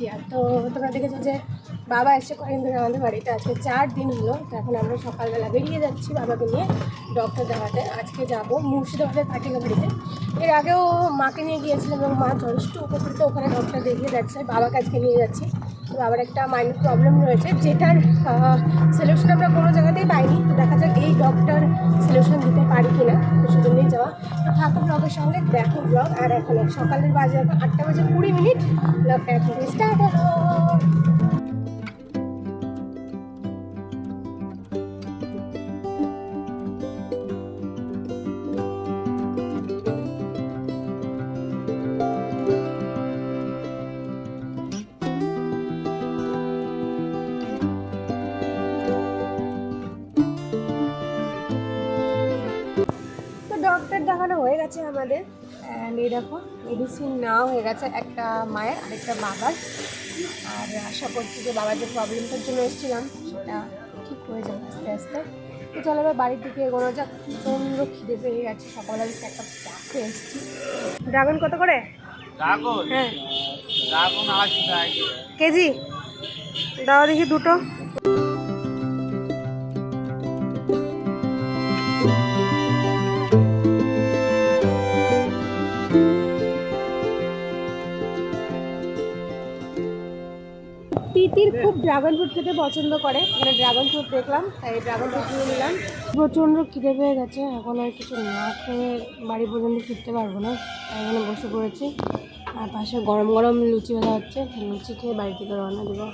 Channel তো তোমরা দেখেছ যে বাবা এসে কয়েকদিন ধরে আমাদের বাড়িতে আজকে চার দিন হলো। তো এখন আমরা সকালবেলা বেরিয়ে যাচ্ছি বাবাকে নিয়ে ডক্টর দেখাতে। আজকে যাব মুর্শিদাবাদের পাটিকা বাড়িতে। এর আগেও মাকে নিয়ে গিয়েছিলাম এবং মা যথেষ্ট উপকৃত। ওখানে ডক্টর দেখিয়ে যাচ্ছে, বাবাকে আজকে নিয়ে যাচ্ছি। তো বাবার একটা মাইন্ড প্রবলেম রয়েছে, যেটার সলিউশন আমরা কোনো জায়গাতেই পাইনি। তো দেখা যাক এই ডক্টর সলিউশন দিতে তো সেজন্যই যাওয়া। তো ঠাকুর ব্লগের সঙ্গে দেখো ব্লগ আর এখন সকালের বাজে আটটা বাজে কুড়ি মিনিট। ব্লগটা এখন স্টার্ট হলো ডক্টর দেখানো হয়ে গেছে আমাদের। অ্যান্ড এই দেখো মেডিসিন নেওয়া হয়ে গেছে একটা মায়ের আরেকটা বাবার। আর আশা করছি যে বাবার যে প্রবলেমটার জন্য এসেছিলাম সেটা ঠিক হয়ে যাবে আস্তে আস্তে। তো চলো এবার বাড়ির দিকে এগোনো যাক। প্রচণ্ড খিদে পেয়ে গেছে সকালবেলা আমি একটা চা এসেছি। ড্রাগন কত করে? হ্যাঁ। কেজি? দাও দেখি দুটো। তিতির খুব ড্রাগন ফ্রুট খেতে পছন্দ করে। মানে ড্রাগন ফ্রুট দেখলাম, তাই ড্রাগন ফ্রুট নিয়ে নিলাম। প্রচণ্ড খিদে পেয়ে গেছে, এখন আর কিছু না খেয়ে বাড়ি পর্যন্ত ফিরতে পারব না, তাই এখানে বসে পড়েছি। আর পাশে গরম গরম লুচি ভাজা হচ্ছে লুচি খেয়ে বাড়ি থেকে রওনা দেবো।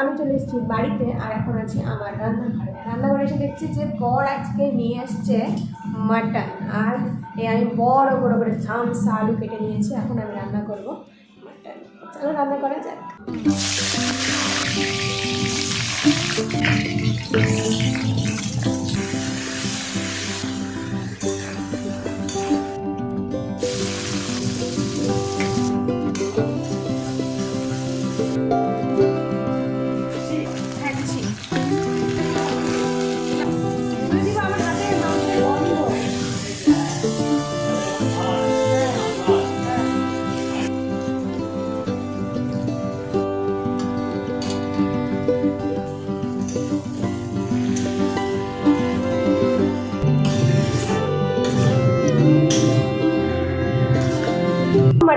আমি চলে এসেছি বাড়িতে আর এখন আছি আমার রান্নাঘরে। রান্নাঘরে এসে দেখছি যে বর আজকে নিয়ে এসছে মাটন আর এই আমি বড় বড় করে ঝামস আলু কেটে নিয়েছি। এখন আমি রান্না করব মাটন। চলো রান্না করা যাক।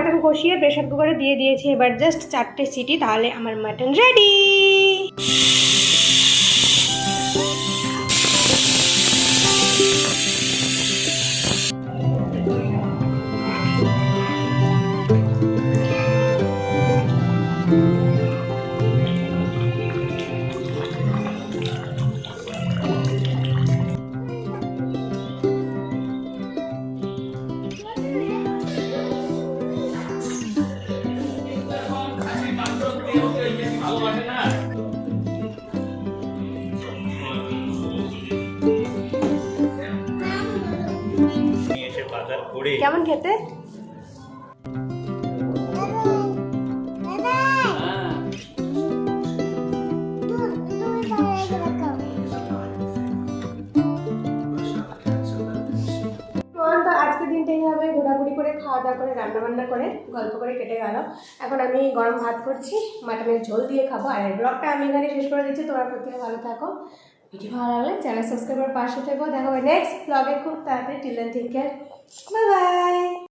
মাটন কষিয়ে প্রেশার কুকারে দিয়ে দিয়েছি। এবার জাস্ট চারটে সিটি তাহলে আমার মাটন রেডি কেমন খেতে? দিনটা এইভাবে ঘোরাঘুরি করে, খাওয়া দাওয়া করে, রান্নাবান্না করে, গল্প করে কেটে গেল। এখন আমি গরম ভাত করছি, মাটনের ঝোল দিয়ে খাব। আর ব্লগটা আমি এখানে শেষ করে দিচ্ছি, তোমার প্রতি ভালো থাকো। ভিডিও ভালো লাগলে চ্যানেল সাবস্ক্রাইব করে পাশে থেকো। দেখা হবে নেক্সট ব্লগে খুব তাড়াতাড়ি। টিলেন ঠিক বাই বাই